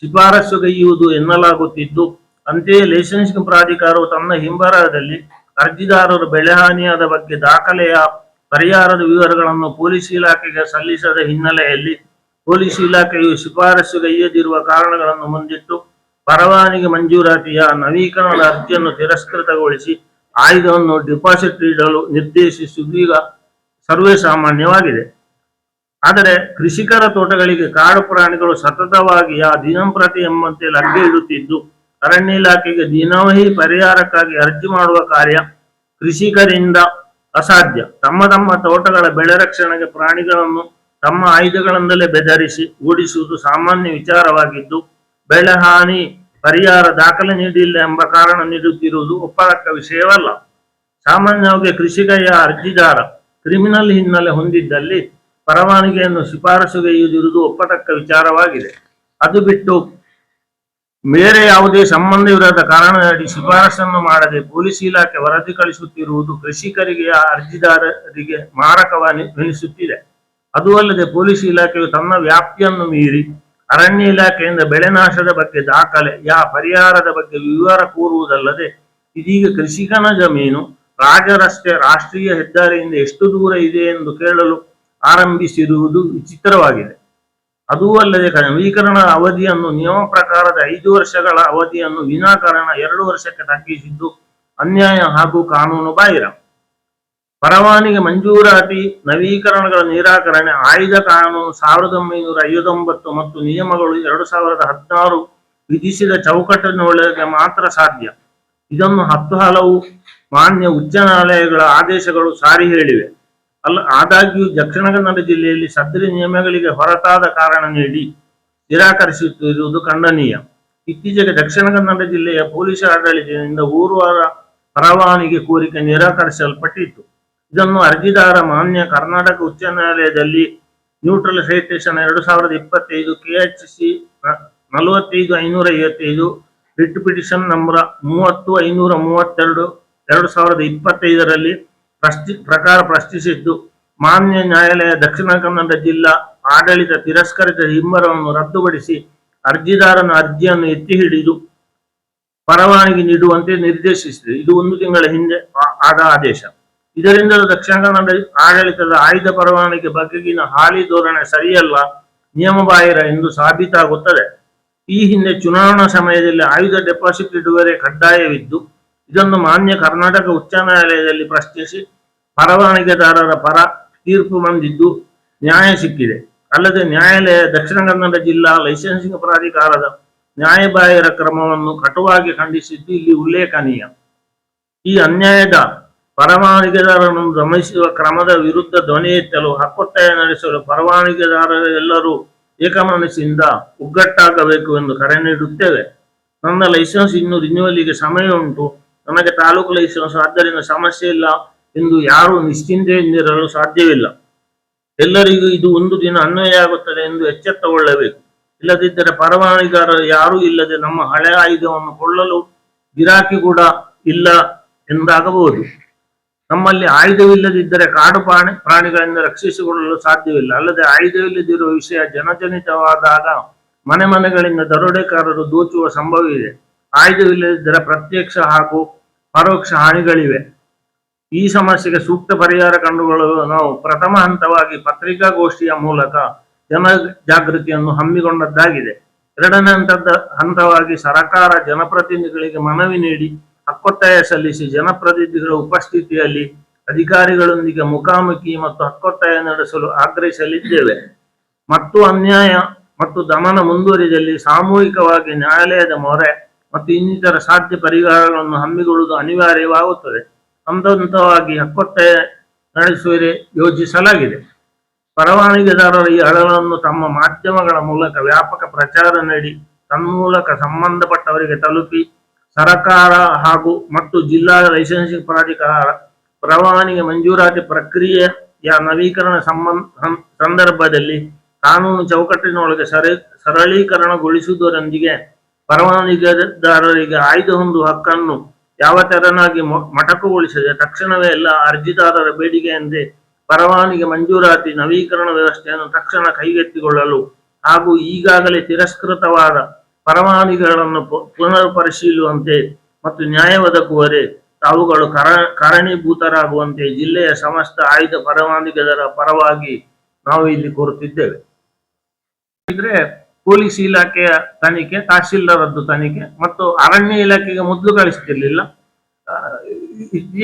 Speaker 2: ಶಿಫಾರಸುಗೈಯುವುದು ಎನ್ನಲಾಗುತ್ತಿದ್ದು, ಅಂತೆಯೇ ಲೈಸೆನ್ಸಿಂಗ್ ಪ್ರಾಧಿಕಾರವು ತನ್ನ ಹಿಂಬರಹದಲ್ಲಿ ಅರ್ಜಿದಾರರು ಬೆಳೆ ಹಾನಿಯಾದ ಬಗ್ಗೆ ದಾಖಲೆಯ ಪರಿಹಾರದ ವಿವರಗಳನ್ನು ಪೊಲೀಸ್ ಇಲಾಖೆಗೆ ಸಲ್ಲಿಸದ ಹಿನ್ನೆಲೆಯಲ್ಲಿ ಪೊಲೀಸ್ ಇಲಾಖೆಯು ಶಿಫಾರಸುಗೈಯದಿರುವ ಕಾರಣಗಳನ್ನು ಮುಂದಿಟ್ಟು ಪರವಾನಗಿ ಮಂಜೂರಾತಿಯ ನವೀಕರಣದ ಅರ್ಜಿಯನ್ನು ತಿರಸ್ಕೃತಗೊಳಿಸಿ ಆಯುಧವನ್ನು ಡಿಪಾಸಿಟ್ ಇಡಲು ನಿರ್ದೇಶಿ ಈಗ ಸರ್ವೇ ಸಾಮಾನ್ಯವಾಗಿದೆ. ಆದರೆ ಕೃಷಿಕರ ತೋಟಗಳಿಗೆ ಕಾಡು ಪ್ರಾಣಿಗಳು ಸತತವಾಗಿ ಆ ದಿನಂಪ್ರತಿ ಎಂಬಂತೆ ಲಗ್ಗೆ ಇಡುತ್ತಿದ್ದು ಅರಣ್ಯ ಇಲಾಖೆಗೆ ದಿನವಹಿ ಪರಿಹಾರಕ್ಕಾಗಿ ಅರ್ಜಿ ಮಾಡುವ ಕಾರ್ಯ ಕೃಷಿಕರಿಂದ ಅಸಾಧ್ಯ. ತಮ್ಮ ತಮ್ಮ ತೋಟಗಳ ಬೆಳೆ ರಕ್ಷಣೆಗೆ ಪ್ರಾಣಿಗಳನ್ನು ತಮ್ಮ ಆಯುಧಗಳಿಂದಲೇ ಬೆದರಿಸಿ ಓಡಿಸುವುದು ಸಾಮಾನ್ಯ ವಿಚಾರವಾಗಿದ್ದು, ಬೆಳೆ ಹಾನಿ ಪರಿಹಾರ ದಾಖಲೆ ನೀಡಿಲ್ಲ ಎಂಬ ಕಾರಣ ನೀಡುತ್ತಿರುವುದು ಒಪ್ಪತಕ್ಕ ವಿಷಯವಲ್ಲ. ಸಾಮಾನ್ಯವಾಗಿ ಕೃಷಿಕಯ ಅರ್ಜಿದಾರ ಕ್ರಿಮಿನಲ್ ಹಿನ್ನೆಲೆ ಹೊಂದಿದ್ದಲ್ಲಿ ಪರವಾನಗಿಯನ್ನು ಶಿಫಾರಸುಗೈಯುವುದಿರುವುದು ಒಪ್ಪತಕ್ಕ ವಿಚಾರವಾಗಿದೆ. ಅದು ಬಿಟ್ಟು ಬೇರೆ ಯಾವುದೇ ಸಂಬಂಧವಿರದ ಕಾರಣದಡಿ ಶಿಫಾರಸನ್ನು ಮಾಡದೆ ಪೊಲೀಸ್ ಇಲಾಖೆ ವರದಿ ಕಳಿಸುತ್ತಿರುವುದು ಕೃಷಿಕರಿಗೆ ಅರ್ಜಿದಾರರಿಗೆ ಮಾರಕವೆನಿಸುತ್ತಿದೆ. ಅದು ಅಲ್ಲದೆ ಪೊಲೀಸ್ ಇಲಾಖೆಯು ತನ್ನ ವ್ಯಾಪ್ತಿಯನ್ನು ಮೀರಿ ಅರಣ್ಯ ಇಲಾಖೆಯಿಂದ ಬೆಳೆ ನಾಶದ ಬಗ್ಗೆ ದಾಖಲೆ, ಯಾ ಪರಿಹಾರದ ಬಗ್ಗೆ ವಿವರ ಕೋರುವುದಲ್ಲದೆ ಇದೀಗ ಕೃಷಿಕನ ಜಮೀನು, ರಾಜರಸ್ತೆ, ರಾಷ್ಟ್ರೀಯ ಹೆದ್ದಾರಿಯಿಂದ ಎಷ್ಟು ದೂರ ಇದೆ ಎಂದು ಕೇಳಲು ಆರಂಭಿಸಿರುವುದು ವಿಚಿತ್ರವಾಗಿದೆ. ಅದೂ ಅಲ್ಲದೆ ನವೀಕರಣ ಅವಧಿಯನ್ನು, ನಿಯಮ ಪ್ರಕಾರದ ಐದು ವರ್ಷಗಳ ಅವಧಿಯನ್ನು ವಿನಾಕಾರಣ ಎರಡು ವರ್ಷಕ್ಕೆ ತಗ್ಗಿಸಿದ್ದು ಅನ್ಯಾಯ ಹಾಗೂ ಕಾನೂನು ಬಾಹಿರ. ಪರವಾನಿಗೆ ಮಂಜೂರಾತಿ, ನವೀಕರಣಗಳ ನಿರಾಕರಣೆ, ಆಯ್ದ ಕಾನೂನು ಸಾವಿರದ ಒಂಬೈನೂರ ಐವತ್ತೊಂಬತ್ತು ಮತ್ತು ನಿಯಮಗಳು ಎರಡು ಸಾವಿರದ ಹದಿನಾರು ವಿಧಿಸಿದ ಚೌಕಟ್ಟಿನೊಳಗೆ ಮಾತ್ರ ಸಾಧ್ಯ. ಇದನ್ನು ಹತ್ತು ಹಲವು ಮಾನ್ಯ ಉಚ್ಚ ನ್ಯಾಯಾಲಯಗಳ ಆದೇಶಗಳು ಸಾರಿ ಹೇಳಿವೆ. ಅಲ್ಲ, ಆದಾಗ್ಯೂ ದಕ್ಷಿಣ ಕನ್ನಡ ಜಿಲ್ಲೆಯಲ್ಲಿ ಸದ್ರಿ ನಿಯಮಗಳಿಗೆ ಹೊರತಾದ ಕಾರಣ ನೀಡಿ ನಿರಾಕರಿಸುತ್ತಿರುವುದು ಖಂಡನೀಯ. ಇತ್ತೀಚೆಗೆ ದಕ್ಷಿಣ ಕನ್ನಡ ಜಿಲ್ಲೆಯ ಪೊಲೀಸ್ ಆಡಳಿತದಿಂದ ಊರ್ವರ ಪರವಾನಿಗೆ ಕೋರಿಕೆ ನಿರಾಕರಿಸಲ್ಪಟ್ಟಿತ್ತು. ಇದನ್ನು ಅರ್ಜಿದಾರ ಮಾನ್ಯ ಕರ್ನಾಟಕ ಉಚ್ಚ ನ್ಯಾಯಾಲಯದಲ್ಲಿ ನ್ಯೂಟ್ರಲ್ ಸೈಟೇಷನ್ ಎರಡು ಸಾವಿರದ ಇಪ್ಪತ್ತೈದು, ಕೆಎಚ್ಸಿ ನಲವತ್ತೈದು, ಐನೂರ ಐವತ್ತೈದು, ರಿಟ್ ಪಿಟಿಷನ್ ನಂಬರ್ ಮೂವತ್ತು, ಐನೂರ ಮೂವತ್ತೆರಡು, ಎರಡು ಸಾವಿರದ ಇಪ್ಪತ್ತೈದರಲ್ಲಿ ಪ್ರಶ್ನಿ ಪ್ರಕಾರ ಪ್ರಶ್ನಿಸಿದ್ದು, ಮಾನ್ಯ ನ್ಯಾಯಾಲಯ ದಕ್ಷಿಣ ಕನ್ನಡ ಜಿಲ್ಲಾ ಆಡಳಿತ ತಿರಸ್ಕರಿತ ಹಿಂಬರವನ್ನು ರದ್ದುಪಡಿಸಿ ಅರ್ಜಿದಾರನ ಅರ್ಜಿಯನ್ನು ಎತ್ತಿ ಹಿಡಿದು ಪರವಾನಗಿ ನೀಡುವಂತೆ ನಿರ್ದೇಶಿಸಿದೆ. ಇದು ಒಂದು ತಿಂಗಳ ಹಿಂದೆ ಆದ ಆದೇಶ. ಇದರಿಂದಲೂ ದಕ್ಷಿಣ ಕನ್ನಡ ಆಡಳಿತದ ಆಯ್ದ ಪರವಾನಗಿ ಬಗೆಗಿನ ಹಾಲಿ ಧೋರಣೆ ಸರಿಯಲ್ಲ, ನಿಯಮಬಾಹಿರ ಎಂದು ಸಾಬೀತಾಗುತ್ತದೆ. ಈ ಹಿಂದೆ ಚುನಾವಣಾ ಸಮಯದಲ್ಲಿ ಆಯುಧ ಡೆಪಾಸಿಟ್ ಇಡುವರೆ ಕಡ್ಡಾಯವಿದ್ದು ಇದನ್ನು ಮಾನ್ಯ ಕರ್ನಾಟಕ ಉಚ್ಚ ನ್ಯಾಯಾಲಯದಲ್ಲಿ ಪ್ರಶ್ನಿಸಿ ಪರವಾನಗಿದಾರರ ಪರ ತೀರ್ಪು ಬಂದಿದ್ದು ನ್ಯಾಯ ಸಿಕ್ಕಿದೆ. ಅಲ್ಲದೆ ನ್ಯಾಯಾಲಯ ದಕ್ಷಿಣ ಕನ್ನಡ ಜಿಲ್ಲಾ ಲೈಸೆನ್ಸಿಂಗ್ ಪ್ರಾಧಿಕಾರದ ನ್ಯಾಯಬಾಹಿರ ಕ್ರಮವನ್ನು ಕಟುವಾಗಿ ಖಂಡಿಸಿದ್ದು ಇಲ್ಲಿ ಉಲ್ಲೇಖನೀಯ. ಈ ಅನ್ಯಾಯದ ಪರವಾನಗಿದಾರರನ್ನು ಗಮನಿಸುವ ಕ್ರಮದ ವಿರುದ್ಧ ಧ್ವನಿ ಎತ್ತಲು ಹಕ್ಕೊತ್ತಾಯ ನಡೆಸಲು ಪರವಾನಗಿದಾರರೆಲ್ಲರೂ ಏಕಮನಸ್ಸಿಂದ ಒಗ್ಗಟ್ಟಾಗಬೇಕು ಎಂದು ಕರೆ ನೀಡುತ್ತೇವೆ. ನನ್ನ ಲೈಸೆನ್ಸ್ ಇನ್ನು ರಿನ್ಯೂವಲಿಗೆ ಸಮಯ ಉಂಟು. ನನಗೆ ತಾಲೂಕು ಲಯಿಸಲು ಆದ್ದರಿಂದ ಸಮಸ್ಯೆ ಇಲ್ಲ ಎಂದು ಯಾರು ನಿಶ್ಚಿಂತೆಯಿಂದಿರಲು ಸಾಧ್ಯವಿಲ್ಲ. ಎಲ್ಲರಿಗೂ ಇದು ಒಂದು ದಿನ ಅನ್ವಯ ಆಗುತ್ತದೆ ಎಂದು ಎಚ್ಚೆತ್ತಗೊಳ್ಳಬೇಕು ಇಲ್ಲದಿದ್ದರೆ ಪರವಾನಿಗಾರರು ಯಾರೂ ಇಲ್ಲದೆ ನಮ್ಮ ಹಳೆ ಆಯುಧವನ್ನು ಕೊಳ್ಳಲು ಗಿರಾಕಿ ಕೂಡ ಇಲ್ಲ ಎಂದಾಗಬಹುದು. ನಮ್ಮಲ್ಲಿ ಆಯುಧವಿಲ್ಲದಿದ್ದರೆ ಕಾಡು ಪ್ರಾಣಿ ಪ್ರಾಣಿಗಳಿಂದ ರಕ್ಷಿಸಿಕೊಳ್ಳಲು ಸಾಧ್ಯವಿಲ್ಲ. ಅಲ್ಲದೆ ಆಯುಧವಿಲ್ಲದಿರುವ ವಿಷಯ ಜನಜನಿತವಾದಾಗ ಮನೆ ಮನೆಗಳಿಂದ ದರೋಡೆಕಾರರು ದೋಚುವ ಸಂಭವವಿದೆ. ಆಯುಧವಿಲ್ಲದಿದ್ದರೆ ಪ್ರತ್ಯಕ್ಷ ಹಾಗೂ ಪರೋಕ್ಷ ಹಾನಿಗಳಿವೆ. ಈ ಸಮಸ್ಯೆಗೆ ಸೂಕ್ತ ಪರಿಹಾರ ಕಂಡುಕೊಳ್ಳಲು ನಾವು ಪ್ರಥಮ ಹಂತವಾಗಿ ಪತ್ರಿಕಾಗೋಷ್ಠಿಯ ಮೂಲಕ ಜನ ಜಾಗೃತಿಯನ್ನು ಹಮ್ಮಿಕೊಂಡದ್ದಾಗಿದೆ. ಎರಡನೇ ಹಂತದ ಹಂತವಾಗಿ ಸರಕಾರ ಜನಪ್ರತಿನಿಧಿಗಳಿಗೆ ಮನವಿ ನೀಡಿ ಹಕ್ಕೊತ್ತಾಯ ಸಲ್ಲಿಸಿ ಜನಪ್ರತಿನಿಧಿಗಳ ಉಪಸ್ಥಿತಿಯಲ್ಲಿ ಅಧಿಕಾರಿಗಳೊಂದಿಗೆ ಮುಖಾಮುಖಿ ಮತ್ತು ಹಕ್ಕೊತ್ತಾಯ ನಡೆಸಲು ಆಗ್ರಹಿಸಲಿದ್ದೇವೆ. ಮತ್ತು ಅನ್ಯಾಯ ಮತ್ತು ದಮನ ಮುಂದುವರಿದಲ್ಲಿ ಸಾಮೂಹಿಕವಾಗಿ ನ್ಯಾಯಾಲಯದ ಮೊರೆ ಮತ್ತು ಇನ್ನಿತರ ಸಾಧ್ಯ ಪರಿಹಾರಗಳನ್ನು ಹಮ್ಮಿಕೊಳ್ಳುವುದು ಅನಿವಾರ್ಯವಾಗುತ್ತದೆ. ಹಂತ ಹಕ್ಕೊಟ್ಟೆ ನಡೆಸುವರೆ ಯೋಜಿಸಲಾಗಿದೆ. ಪರವಾನಗಿದಾರರ ಈ ಹಣಗಳನ್ನು ತಮ್ಮ ಮಾಧ್ಯಮಗಳ ಮೂಲಕ ವ್ಯಾಪಕ ಪ್ರಚಾರ ನೀಡಿ, ತನ್ಮೂಲಕ ಸಂಬಂಧಪಟ್ಟವರಿಗೆ ತಲುಪಿ, ಸರಕಾರ ಹಾಗೂ ಮತ್ತು ಜಿಲ್ಲಾ ಲೈಸೆನ್ಸಿಂಗ್ ಪ್ರಾಧಿಕಾರ ಪರವಾನಿಗೆ ಮಂಜೂರಾತಿ ಪ್ರಕ್ರಿಯೆಯ ನವೀಕರಣ ಸಂಬಂಧ ಸಂದರ್ಭದಲ್ಲಿ ಕಾನೂನು ಚೌಕಟ್ಟಿನೊಳಗೆ ಸರ ಸರಳೀಕರಣಗೊಳಿಸುವುದರೊಂದಿಗೆ ಪರವಾನಗಿದಾರರಿಗೆ ಆಯ್ದ ಒಂದು ಹಕ್ಕನ್ನು ಯಾವ ತೆರನಾಗಿ ಮೊಟಕುಗೊಳಿಸದೆ ತಕ್ಷಣವೇ ಎಲ್ಲ ಅರ್ಜಿದಾರರ ಬೇಡಿಕೆಯಂತೆ ಪರವಾನಿಗೆ ಮಂಜೂರಾತಿ ನವೀಕರಣ ವ್ಯವಸ್ಥೆಯನ್ನು ತಕ್ಷಣ ಕೈಗೆತ್ತಿಕೊಳ್ಳಲು ಹಾಗೂ ಈಗಾಗಲೇ ತಿರಸ್ಕೃತವಾದ ಪರವಾನಿಗೆಗಳನ್ನು ಪುನರ್ ಪರಿಶೀಲಿಸುವಂತೆ ಮತ್ತು ನ್ಯಾಯ ಒದಗುವರೆ ತಾವುಗಳು ಕರ, ಕಾರಣೀಭೂತರಾಗುವಂತೆ ಜಿಲ್ಲೆಯ ಸಮಸ್ತ ಆಯ್ದ ಪರವಾನಿಗೆದರ ಪರವಾಗಿ ನಾವು ಇಲ್ಲಿ ಕೋರುತ್ತಿದ್ದೇವೆ ಪೊಲೀಸ್ ಇಲಾಖೆಯ ತನಿಖೆ, ತಹಶೀಲ್ದಾರದ್ದು ತನಿಖೆ ಮತ್ತು ಅರಣ್ಯ ಇಲಾಖೆಗೆ ಮೊದಲು ಕಳಿಸ್ತಿರ್ಲಿಲ್ಲ.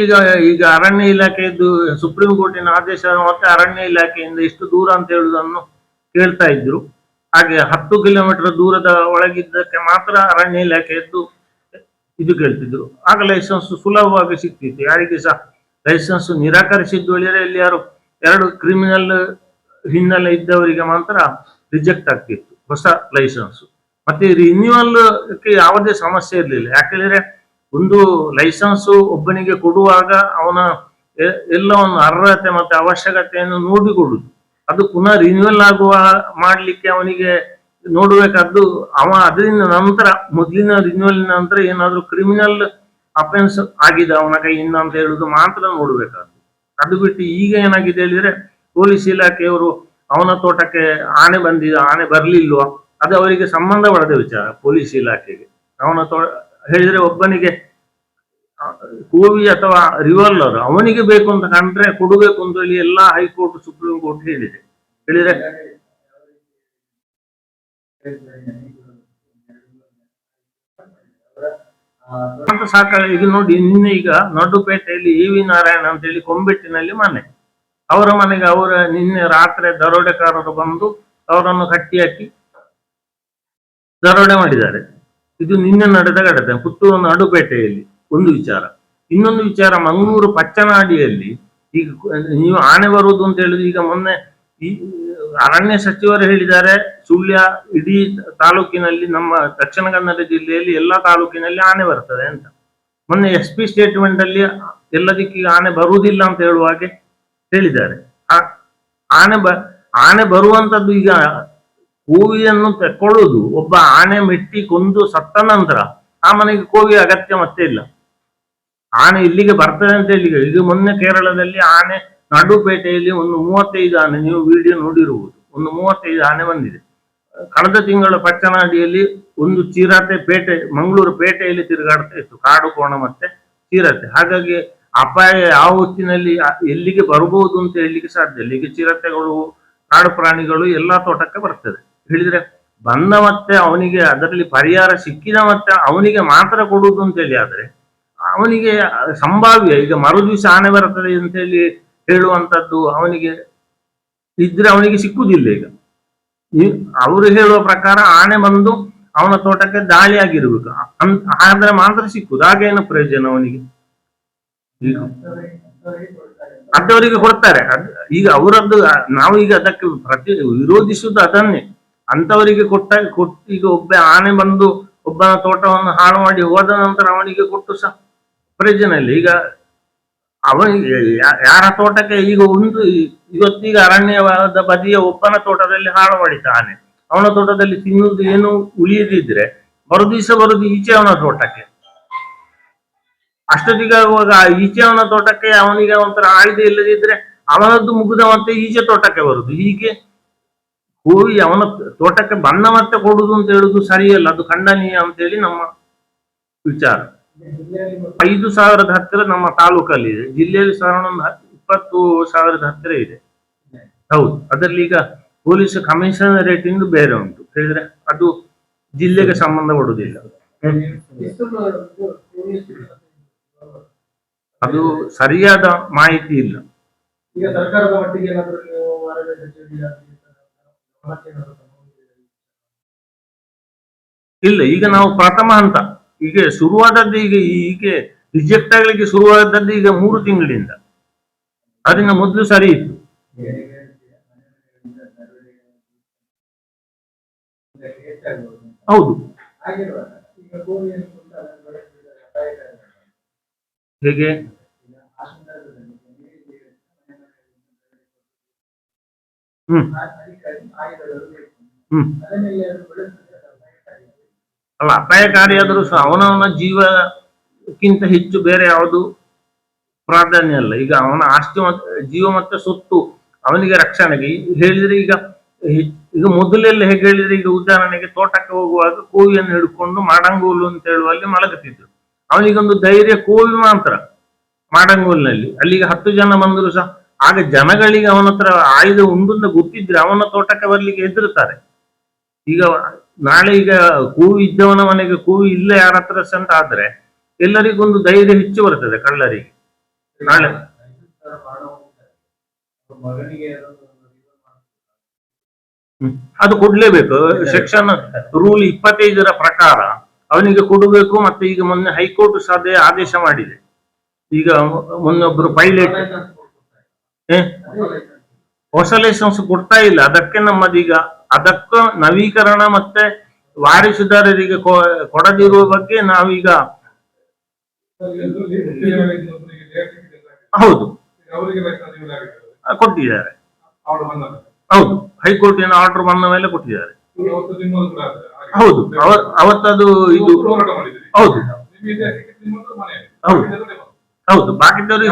Speaker 2: ಈಗ ಈಗ ಅರಣ್ಯ ಇಲಾಖೆಯದ್ದು ಸುಪ್ರೀಂ ಕೋರ್ಟಿನ ಆದೇಶ ಮತ್ತೆ ಅರಣ್ಯ ಇಲಾಖೆಯಿಂದ ಇಷ್ಟು ದೂರ ಅಂತ ಹೇಳುವುದನ್ನು ಕೇಳ್ತಾ ಇದ್ರು. ಹಾಗೆ ಹತ್ತು ಕಿಲೋಮೀಟರ್ ದೂರದ ಒಳಗಿದ್ದಕ್ಕೆ ಮಾತ್ರ ಅರಣ್ಯ ಇಲಾಖೆಯದ್ದು ಇದು ಕೇಳ್ತಿದ್ರು. ಆಗ ಲೈಸೆನ್ಸ್ ಸುಲಭವಾಗಿ ಸಿಗ್ತಿತ್ತು ಯಾರಿಗೆ ಸಹ ಲೈಸೆನ್ಸ್ ನಿರಾಕರಿಸಿದ್ದು ಹೇಳಿದರೆ ಇಲ್ಲಿ ಯಾರು ಎರಡು ಕ್ರಿಮಿನಲ್ ಹಿನ್ನೆಲೆ ಇದ್ದವರಿಗೆ ಮಾತ್ರ ರಿಜೆಕ್ಟ್ ಆಗ್ತಿತ್ತು. ಹೊಸ ಲೈಸೆನ್ಸ್. ಮತ್ತೆ ರಿನ್ಯೂವಲ್ ಯಾವುದೇ ಸಮಸ್ಯೆ ಇರಲಿಲ್ಲ. ಯಾಕಂದ್ರೆ ಒಂದು ಲೈಸೆನ್ಸ್ ಒಬ್ಬನಿಗೆ ಕೊಡುವಾಗ ಅವನ ಎಲ್ಲವನ್ನು ಅರ್ಹತೆ ಮತ್ತೆ ಅವಶ್ಯಕತೆಯನ್ನು ನೋಡಿಕೊಡುದು ಅದು ಪುನಃ ರಿನ್ಯೂವಲ್ ಆಗುವ, ಮಾಡ್ಲಿಕ್ಕೆ ಅವನಿಗೆ ನೋಡಬೇಕಾದ್ದು ಅವ ಅದರಿಂದ ನಂತರ, ಮೊದಲಿನ ರಿನ್ಯೂವಲ್ ನಂತರ ಏನಾದರೂ ಕ್ರಿಮಿನಲ್ ಅಫೆನ್ಸ್ ಆಗಿದೆ ಅವನ ಕೈಯಿಂದ ಅಂತ ಹೇಳುದು ಮಾತ್ರ ನೋಡ್ಬೇಕಾದ್ದು. ಅದು ಬಿಟ್ಟು ಈಗ ಏನಾಗಿದೆ ಹೇಳಿದ್ರೆ, ಪೊಲೀಸ್ ಇಲಾಖೆಯವರು ಅವನ ತೋಟಕ್ಕೆ ಆನೆ ಬಂದಿದ, ಆನೆ ಬರ್ಲಿಲ್ವೋ? ಅದು ಅವರಿಗೆ ಸಂಬಂಧ ಪಡೆದ ವಿಚಾರ, ಪೊಲೀಸ್ ಇಲಾಖೆಗೆ. ಅವನ ತೋ, ಹೇಳಿದ್ರೆ ಒಬ್ಬನಿಗೆ ಕೋವಿ ಅಥವಾ ರಿವಾಲ್ವರ್ ಅವನಿಗೆ ಬೇಕು ಅಂತ ಕಂಡ್ರೆ ಕೊಡಬೇಕು ಅಂತ ಹೇಳಿ ಎಲ್ಲಾ ಹೈಕೋರ್ಟ್, ಸುಪ್ರೀಂ ಕೋರ್ಟ್ ಹೇಳಿದೆ. ಹೇಳಿದ್ರೆ ಸಾಕ ಈಗ ನೋಡಿ, ನಿನ್ನೆ ಈಗ ನಡುಪೇಟೆಯಲ್ಲಿ ಇ ವಿ ನಾರಾಯಣ ಅಂತ ಹೇಳಿ ಕೊಂಬೆಟ್ಟಿನಲ್ಲಿ ಮನೆ. ಅವರ ಮನೆಗೆ ಅವರ ನಿನ್ನೆ ರಾತ್ರಿ ದರೋಡೆಕಾರರು ಬಂದು ಅವರನ್ನು ಕಟ್ಟಿ ಹಾಕಿ ದರೋಡೆ ಮಾಡಿದ್ದಾರೆ. ಇದು ನಿನ್ನೆ ನಡೆದ ಘಟನೆ. ಪುತ್ತೂರು ನಡುಪೇಟೆಯಲ್ಲಿ ಒಂದು ವಿಚಾರ. ಇನ್ನೊಂದು ವಿಚಾರ, ಮಂಗಳೂರು ಪಚ್ಚನಾಡಿಯಲ್ಲಿ ಈಗ ನೀವು ಆನೆ ಬರುವುದು ಅಂತ ಹೇಳಿದ್ರೆ ಈಗ ಮೊನ್ನೆ ಈ ಅರಣ್ಯ ಸಚಿವರು ಹೇಳಿದ್ದಾರೆ, ಸುಳ್ಯ ಇಡೀ ತಾಲೂಕಿನಲ್ಲಿ ನಮ್ಮ ದಕ್ಷಿಣ ಕನ್ನಡ ಜಿಲ್ಲೆಯಲ್ಲಿ ಎಲ್ಲಾ ತಾಲೂಕಿನಲ್ಲಿ ಆನೆ ಬರ್ತದೆ ಅಂತ. ಮೊನ್ನೆ ಎಸ್ ಪಿ ಸ್ಟೇಟ್ಮೆಂಟ್ ಅಲ್ಲಿ ಎಲ್ಲದಕ್ಕೆ ಆನೆ ಬರುವುದಿಲ್ಲ ಅಂತ ಹೇಳುವ ಹಾಗೆ ಹೇಳಿದ್ದಾರೆ. ಆನೆ ಬ, ಆನೆ ಬರುವಂತದ್ದು ಈಗ ಕೋವಿಯನ್ನು ತಕೊಳ್ಳುವುದು ಒಬ್ಬ ಆನೆ ಮೆಟ್ಟಿ ಕೊಂದು ಸತ್ತ ನಂತರ ಆ ಮನೆಗೆ ಕೋವಿ ಅಗತ್ಯ ಮತ್ತೆ ಇಲ್ಲ. ಆನೆ ಇಲ್ಲಿಗೆ ಬರ್ತದೆ ಅಂತ ಹೇಳಿ ಈಗ ಮೊನ್ನೆ ಕೇರಳದಲ್ಲಿ ಆನೆ ನಡುಪೇಟೆಯಲ್ಲಿ ಒಂದು ಮೂವತ್ತೈದು ಆನೆ, ನೀವು ವಿಡಿಯೋ ನೋಡಿರುವುದು, ಒಂದು ಮೂವತ್ತೈದು ಆನೆ ಬಂದಿದೆ. ಕಳೆದ ತಿಂಗಳ ಪಚ್ಚನಾಡಿಯಲ್ಲಿ ಒಂದು ಚಿರತೆ ಪೇಟೆ, ಮಂಗಳೂರು ಪೇಟೆಯಲ್ಲಿ ತಿರುಗಾಡ್ತಾ ಇತ್ತು, ಕಾಡು ಕೋಣ ಮತ್ತೆ ಚಿರತೆ. ಹಾಗಾಗಿ ಅಪಾಯ ಯಾವ ಹೊತ್ತಿನಲ್ಲಿ ಎಲ್ಲಿಗೆ ಬರಬಹುದು ಅಂತ ಹೇಳಲಿಕ್ಕೆ ಸಾಧ್ಯ ಇಲ್ಲ. ಈಗ ಚಿರತೆಗಳು ಕಾಡು ಪ್ರಾಣಿಗಳು ಎಲ್ಲಾ ತೋಟಕ್ಕೆ ಬರ್ತದೆ. ಹೇಳಿದ್ರೆ ಬಂದ ಮತ್ತೆ ಅವನಿಗೆ ಅದರಲ್ಲಿ ಪರಿಹಾರ ಸಿಕ್ಕಿದ ಮತ್ತೆ ಅವನಿಗೆ ಮಾತ್ರ ಕೊಡುವುದು ಅಂತ ಹೇಳಿ ಆದ್ರೆ ಅವನಿಗೆ ಸಂಭಾವ್ಯ, ಈಗ ಮರು ದಿವಸ ಆನೆ ಬರ್ತದೆ ಅಂತ ಹೇಳಿ ಹೇಳುವಂತದ್ದು ಅವನಿಗೆ ಇದ್ರೆ ಅವನಿಗೆ ಸಿಕ್ಕುದಿಲ್ಲ ಈಗ. ಅವರು ಹೇಳುವ ಪ್ರಕಾರ ಆನೆ ಬಂದು ಅವನ ತೋಟಕ್ಕೆ ದಾಳಿ ಆಗಿರ್ಬೇಕು ಆದ್ರೆ ಮಾತ್ರ ಸಿಕ್ಕುದು ಹಾಗೇನು ಪ್ರಯೋಜನ ಅವನಿಗೆ? ಈಗ ಅಂತವರಿಗೆ ಕೊಡ್ತಾರೆ. ಈಗ ಅವರದ್ದು, ನಾವು ಈಗ ಅದಕ್ಕೆ ಪ್ರತಿ ವಿರೋಧಿಸುವುದು ಅದನ್ನೇ. ಅಂತವರಿಗೆ ಕೊಟ್ಟ ಕೊಟ್ಟು ಈಗ ಒಬ್ಬ ಆನೆ ಬಂದು ಒಬ್ಬನ ತೋಟವನ್ನು ಹಾಳು ಮಾಡಿ ಹೋದ ನಂತರ ಅವನಿಗೆ ಕೊಟ್ಟು ಸಹ ಪ್ರಯೋಜನ ಇಲ್ಲ. ಈಗ ಅವನಿಗೆ ಯಾರ ತೋಟಕ್ಕೆ ಈಗ ಒಂದು ಇವತ್ತೀಗ ಅರಣ್ಯವಾದ ಬದಿಯ ಒಬ್ಬನ ತೋಟದಲ್ಲಿ ಹಾಳು ಮಾಡಿದ ಆನೆ. ಅವನ ತೋಟದಲ್ಲಿ ತಿನ್ನುವುದು ಏನು ಉಳಿಯದಿದ್ರೆ ಮರುದಿವಸ ಬರುದು ಈಚೆ ಅವನ ತೋಟಕ್ಕೆ. ಅಷ್ಟೊತ್ತಿಗೆ ಆ ಈಚೆ ಅವನ ತೋಟಕ್ಕೆ ಅವನಿಗೆ ಒಂಥರ ಆಯ್ದೆ ಇಲ್ಲದಿದ್ರೆ ಅವನದ್ದು ಮುಗಿದ ಮತ್ತೆ ಈಚೆ ತೋಟಕ್ಕೆ ಬರುದು. ಹೀಗೆ ಹೋಗಿ ಅವನ ತೋಟಕ್ಕೆ ಬಣ್ಣ ಮತ್ತೆ ಕೊಡುದು ಅಂತ ಹೇಳುದು ಸರಿಯಲ್ಲ. ಅದು ಖಂಡನೀಯ ಅಂತ ಹೇಳಿ ನಮ್ಮ ವಿಚಾರ. ಐದು ಸಾವಿರದ ಹತ್ತಿರ ನಮ್ಮ ತಾಲೂಕಲ್ಲಿ ಇದೆ. ಜಿಲ್ಲೆಯಲ್ಲಿ ಸಾಧಾರಣ ಒಂದು ಇಪ್ಪತ್ತು ಸಾವಿರದ ಹತ್ತಿರ ಇದೆ. ಹೌದು. ಅದರಲ್ಲಿ ಈಗ ಪೊಲೀಸ್ ಕಮಿಷನರೇಟ್ ಇಂದು ಬೇರೆ ಉಂಟು. ಹೇಳಿದ್ರೆ ಅದು ಜಿಲ್ಲೆಗೆ ಸಂಬಂಧ ಪಡುವುದಿಲ್ಲ ಅದು ಸರಿಯಾದ ಮಾಹಿತಿ ಇಲ್ಲ
Speaker 3: ಈಗ ಸರ್ಕಾರದ ಮಟ್ಟಿಗೆ ಏನಾದ್ರು ನೀವು ಅರಣ್ಯ ಕಚೇರಿ ಗಮನಕ್ಕೆ ಏನಾದ್ರು ತಗೊಂಡಿದ್ದೀರಾ?
Speaker 2: ಇಲ್ಲ ಈಗ ನಾವು ಪ್ರಥಮ ಹಂತ ಈಗ ಶುರುವಾದದ್ದು ಈಗ ಹೀಗೆ ರಿಜೆಕ್ಟ್ ಆಗ್ಲಿಕ್ಕೆ ಶುರುವಾದದ್ದು ಈಗ ಮೂರು ತಿಂಗಳಿಂದ ಅದನ್ನ ಮೊದಲು ಸರಿ ಇತ್ತು. ಹೌದು
Speaker 3: ಹಾಗಿರುವಾಗ ಈಗ ಗೋವಿಯನ್ನು ಅದನ್ನು.
Speaker 2: ಹೇಗೆ? ಹ್ಮ್. ಅಲ್ಲ, ಅಪಾಯಕಾರಿ ಆದರೂ ಸಹ ಅವನವನ ಜೀವಕ್ಕಿಂತ ಹೆಚ್ಚು ಬೇರೆ ಯಾವುದು ಪ್ರಾಧಾನ್ಯ ಅಲ್ಲ ಈಗ ಅವನ ಆಸ್ತಿ ಜೀವ ಮತ್ತೆ ಸೊತ್ತು, ಅವನಿಗೆ ರಕ್ಷಣೆಗೆ. ಹೇಳಿದ್ರೆ ಈಗ ಈಗ ಮೊದಲೆಲ್ಲ ಹೇಗೆ ಹೇಳಿದ್ರೆ, ಈಗ ಉದಾಹರಣೆಗೆ ತೋಟಕ್ಕೆ ಹೋಗುವಾಗ ಕೋವಿಯನ್ನು ಹಿಡ್ಕೊಂಡು ಮಾಡಂಗೋಲು ಅಂತ ಹೇಳುವಲ್ಲಿ ಮಲಗುತ್ತಿದ್ರು. ಅವನಿಗೊಂದು ಧೈರ್ಯ ಕೋವಿ ಮಾತ್ರ ಮಾಡಂಗೂಲ್ನಲ್ಲಿ. ಅಲ್ಲಿಗೆ ಹತ್ತು ಜನ ಬಂದರೂ ಸಹ. ಆಗ ಜನಗಳಿಗೆ ಅವನ ಹತ್ರ ಆಯುಧ ಉಂಡುಂದ ಗೊತ್ತಿದ್ರೆ ಅವನ ತೋಟಕ್ಕೆ ಬರ್ಲಿಕ್ಕೆ ಹೆದರುತ್ತಾರೆ. ಈಗ ನಾಳೆ ಈಗ ಕೂವಿ ಇದ್ದವನ ಮನೆಗೆ ಕೂವಿ ಇಲ್ಲ ಯಾರ ಹತ್ರ ಸಂತ ಅಂತ ಆದ್ರೆ ಎಲ್ಲರಿಗೊಂದು ಧೈರ್ಯ ಹೆಚ್ಚು ಬರ್ತದೆ ಕಳ್ಳರಿಗೆ. ನಾಳೆ. ಅದು ಕೊಡ್ಲೇಬೇಕು. ಸೆಕ್ಷನ್ ರೂಲ್ ಇಪ್ಪತ್ತೈದರ ಪ್ರಕಾರ ಅವನಿಗೆ ಕೊಡಬೇಕು ಮತ್ತೆ ಈಗ ಮೊನ್ನೆ ಹೈಕೋರ್ಟ್ ಸಹ ಆದೇಶ ಮಾಡಿದೆ. ಈಗ ಮೊನ್ನೊಬ್ರು ಪೈಲಟ್ ಹೊಸ ಲೈಸೆನ್ಸ್ ಕೊಡ್ತಾ ಇಲ್ಲ. ಅದಕ್ಕೆ ನಮ್ಮದೀಗ ಅದಕ್ಕೂ ನವೀಕರಣ ಮತ್ತೆ ವಾರಿಸುದಾರರಿಗೆ ಕೊಡದಿರುವ ಬಗ್ಗೆ ನಾವೀಗ ಹೌದು. ಕೊಟ್ಟಿದ್ದಾರೆ. ಹೌದು. ಹೈಕೋರ್ಟಿನ ಆರ್ಡರ್ ಬಂದ ಮೇಲೆ ಕೊಟ್ಟಿದ್ದಾರೆ. ಹೌದು. ಅವ- ಅವತ್ತದು ಇದು ಹೌದು. ಹೌದು. ಹೌದು.
Speaker 4: ಬಾಕಿದ್ದವರು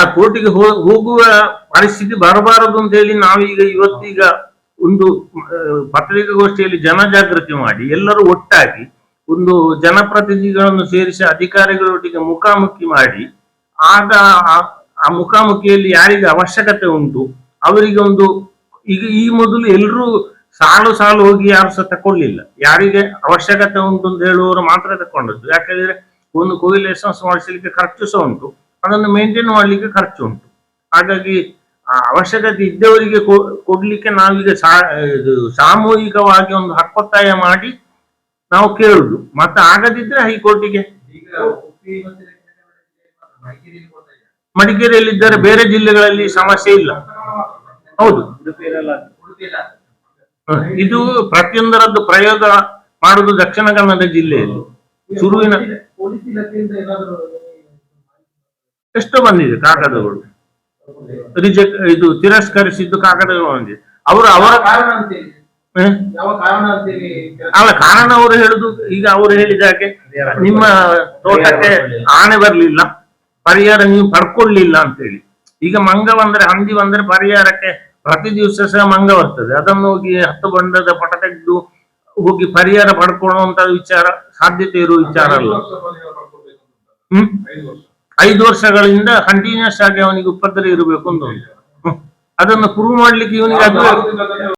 Speaker 2: ಆ ಕೋರ್ಟಿಗೆ ಹೋಗುವ ಪರಿಸ್ಥಿತಿ ಬರಬಾರದು ಅಂತ ಹೇಳಿ ನಾವೀಗ ಇವತ್ತೀಗ ಒಂದು ಪತ್ರಿಕಾಗೋಷ್ಠಿಯಲ್ಲಿ ಜನ ಜಾಗೃತಿ ಮಾಡಿ, ಎಲ್ಲರೂ ಒಟ್ಟಾಗಿ ಒಂದು ಜನಪ್ರತಿನಿಧಿಗಳನ್ನು ಸೇರಿಸಿ ಅಧಿಕಾರಿಗಳೊಟ್ಟಿಗೆ ಮುಖಾಮುಖಿ ಮಾಡಿ, ಆಗ ಆ ಮುಖಾಮುಖಿಯಲ್ಲಿ ಯಾರಿಗೆ ಅವಶ್ಯಕತೆ ಉಂಟು, ಅವರಿಗೆ ಒಂದು, ಈಗ ಈ ಮೊದಲು ಎಲ್ಲರೂ ಸಾಲು ಸಾಲು ಹೋಗಿ ಯಾರು ಸಹ ತಕೊಳ್ಳಿಲ್ಲ ಯಾರಿಗೆ ಅವಶ್ಯಕತೆ ಉಂಟು ಅಂತ ಹೇಳುವವರು ಮಾತ್ರ ತಕೊಂಡದ್ದು ಯಾಕಂದ್ರೆ ಒಂದು ಕೋವಿ ಲೈಸೆನ್ಸ್ ಮಾಡಿಸಲಿಕ್ಕೆ ಖರ್ಚು ಸಹ ಉಂಟು. ಅದನ್ನು ಮೇಂಟೈನ್ ಮಾಡಲಿಕ್ಕೆ ಖರ್ಚು ಉಂಟು. ಹಾಗಾಗಿ ಅವಶ್ಯಕತೆ ಇದ್ದವರಿಗೆ ಕೊಡ್ಲಿಕ್ಕೆ ನಾವೀಗ ಇದು ಸಾಮೂಹಿಕವಾಗಿ ಒಂದು ಹಕ್ಕೊತ್ತಾಯ ಮಾಡಿ ನಾವು ಕೇಳುದು. ಮತ್ತೆ ಆಗದಿದ್ರೆ ಹೈಕೋರ್ಟಿಗೆ
Speaker 5: ಮಡಿಕೇರಿಯಲ್ಲಿ ಇದ್ದರೆ
Speaker 2: ಬೇರೆ ಜಿಲ್ಲೆಗಳಲ್ಲಿ ಸಮಸ್ಯೆ ಇಲ್ಲ. ಹೌದು. ಇದು ಪ್ರತಿಯೊಂದರದ್ದು ಪ್ರಯೋಗ ಮಾಡುದು ದಕ್ಷಿಣ ಕನ್ನಡ ಜಿಲ್ಲೆಯಲ್ಲಿ. ಶುರುವಿನ ಎಷ್ಟು ಬಂದಿದೆ ಕಾಗದಗಳು. ರಿಜೆಕ್ಟ್ ಇದು ತಿರಸ್ಕರಿಸಿದ್ದು ಕಾಗದಗಳು ಬಂದಿದೆ. ಅವರು ಅವರ ಅಲ್ಲ ಕಾರಣ ಅವರು ಹೇಳುದು ಈಗ ಅವರು ಹೇಳಿದ ಹಾಗೆ ನಿಮ್ಮ ತೋಟಕ್ಕೆ ಆಣೆ ಬರ್ಲಿಲ್ಲ ಪರಿಹಾರ ನೀವು ಪಡ್ಕೊಳ್ಳಿಲ್ಲ ಅಂತ ಹೇಳಿ ಈಗ ಮಂಗ ಬಂದ್ರೆ ಹಂದಿ ಬಂದ್ರೆ ಪರಿಹಾರಕ್ಕೆ ಪ್ರತಿ ದಿವಸ ಸಹ ಮಂಗ ಬರ್ತದೆ ಅದನ್ನು ಹೋಗಿ ಹತ್ತು ಬಂಡದ ಪಟ ತೆಗೆದು ಹೋಗಿ ಪರಿಹಾರ ಪಡ್ಕೊಳ್ಳುವಂತ ವಿಚಾರ ಸಾಧ್ಯತೆ ಇರುವ ವಿಚಾರ ಅಲ್ಲ? ಹ್ಮ್
Speaker 4: ಐದು ವರ್ಷ
Speaker 2: ಐದು ವರ್ಷಗಳಿಂದ ಕಂಟಿನ್ಯೂಸ್ ಆಗಿ ಅವನಿಗೆ ಉಪದ್ರ ಇರಬೇಕು ಅಂತ. ಅದನ್ನು ಪ್ರೂವ್ ಮಾಡ್ಲಿಕ್ಕೆ ಇವನಿಗೆ ಅದು